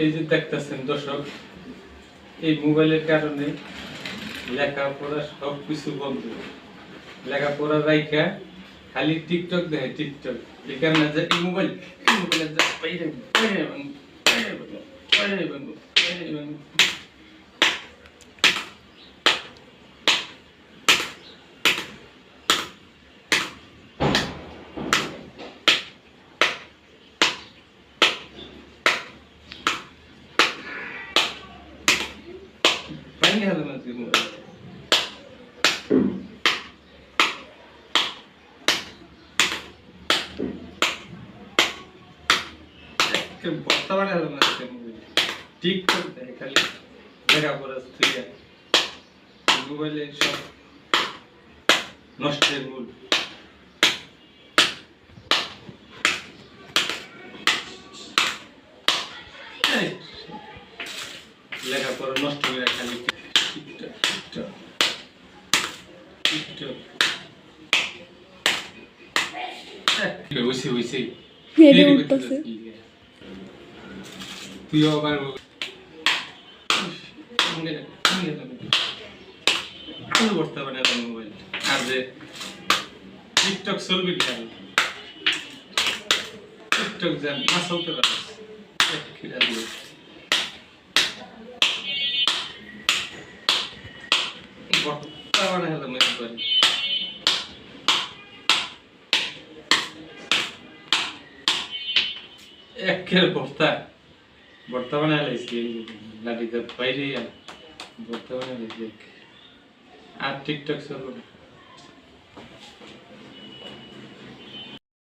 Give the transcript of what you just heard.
এই যে দেখতেছেন দর্শক, এই মোবাইলের কারণে লেখাপড়া সব কিছু বন্ধ লেখাপড়া রাইখা খালি টিকটক দেখে টিকটক এই কারণে যে এই মোবাইল, এই মোবাইলের বাইরে বাইরে বাইরে বাইরে বাইরে। বাইরে হবে না তুই মোবাইল একে বর্তমানে হলো না টিকটক দেখে খালি মোবাইলে সব নষ্টের মূল। লেখাপড়া নষ্ট করে খালি। টিকটক টিকটক টিকটক এ, বসে বসে উঠতেছে করতেছিস কি আর টিকটক চলবি কেন টিকটক যে না চলতে পারে বর্তমানে হলো মেয়ে করি একের বর্তা বর্তমানে আলাইছি লাঠিতে বাইরে বর্তমানে আলাইছি আর টিকটক চলবো